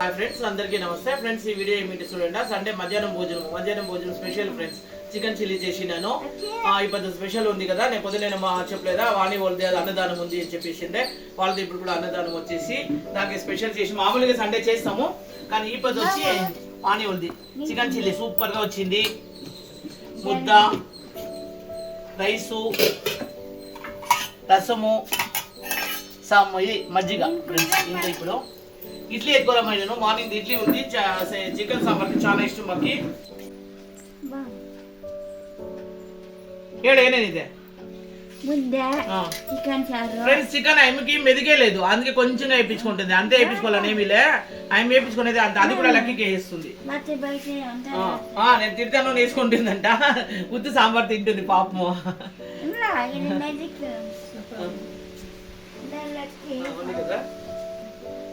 Hi friends అందరికీ నమస్తే. Friends ఈ వీడియో ఏమిటి చూడండి. సండే మధ్యాహ్నం భోజనం మధ్యాహ్నం భోజనం స్పెషల్ ఫ్రెండ్స్ చికెన్ చిల్లీ చేసినాను ఆ, స్పెషల్ ఉంది కదా. నేను పొద్దున నేను మా చెప్పలేదా? వాణి వాళ్ళది అది అన్నదానం ఉంది అని చెప్పేసిండే. వాళ్ళది ఇప్పుడు కూడా అన్నదానం వచ్చేసి నాకు స్పెషల్ చేసి మామూలుగా సండే చేస్తాము. కానీ ఈ పది వచ్చి వాణి వాళ్ళది. చికెన్ చిల్లీ సూపర్గా వచ్చింది. ముద్ద రైసు రసము సమ్ ఇది మజ్జిగ. ఫ్రెండ్స్ ఇంకా ఇప్పుడు ఇడ్లీ ఎక్కువ మార్నింగ్ ఇడ్లీ ఉంది. చికెన్ సాంబార్ చాలా ఇష్టం మాకి. ఏడు ఏనేది ఇదే చికెన్ చారు. ఫ్రెండ్స్ చికెన్ ఆమెకి మెదిగే లేదు. అందుకే కొంచెం వేయించుకుంటుంది. అంతే వేయించుకోవాలని ఏమీ లే. ఆమె వేయించుకునేది అంత. అది కూడా లక్కీకి వేస్తుంది. నేను తిడతాను వేసుకుంటుందంట. ఉత్తి సాంబార్ తింటుంది పాపము. కదా.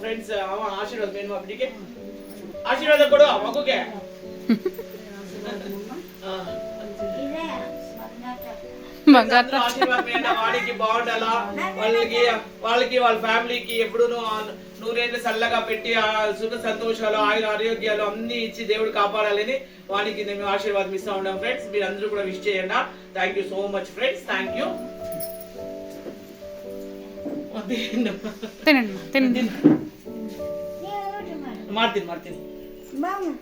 ఫ్రెండ్స్ ఆశీర్వాదం నేను మా బిడ్డకి ఆశీర్వాదం కూడా మగుకే ఇదే బంగారు బంగారు అందరూ ఆశీర్వాదం ఏంటో వాడికి బాగుండాలా? వాళ్ళకి వాళ్ళకి వాళ్ళ ఫ్యామిలీకి ఎప్పుడు నూరేళ్ళు చల్లగా పెట్టి ఆ సుఖ సంతోషాలు ఆయుర ఆరోగ్యాలు అన్ని ఇచ్చి దేవుడు కాపాడాలని వానికి మేము ఆశీర్వాదం ఇస్తా ఉన్నాం ఫ్రెండ్స్ మీరు అందరూ కూడా విష్ చేయండి. Thank you so much friends thank you తినండి తినండి ಮಾಡ್ತೀನಿ ಮಾಡ್ತೀನಿ బామ్మ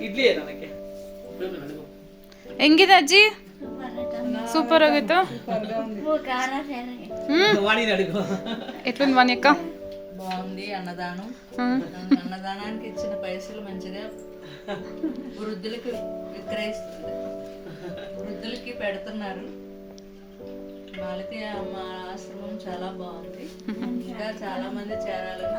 ಇಡ್ಲಿ ಏನ ನನಗೆ ಹೆಂಗಿದೆ ಅಜ್ಜಿ ಸೂಪರ್ ಆಗಿತ್ತು ఉప్పు కారం సరే ಹ್ಮ್ ವಾಣಿ ನಡುಗು ఎట్లుంది వాణి అక్క బాగుంది అన్నదానం ಹ್ಮ್. అన్నదానానికి ఇచ్చిన పైసలు మంచిగా వృద్ధులకు విక్రయిస్తుంది వృద్ధులకి పెడుతున్నారు వాళ్ళకి మా ఆశ్రమం చాలా బాగుంది. ఇంకా చాలా మంది చేరాలని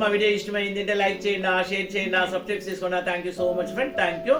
మా వీడియో ఇష్టమైంది అంటే లైక్ చేయండి షేర్ చేయండి సబ్స్క్రైబ్ చేసుకోండి. Thank you so much friend thank you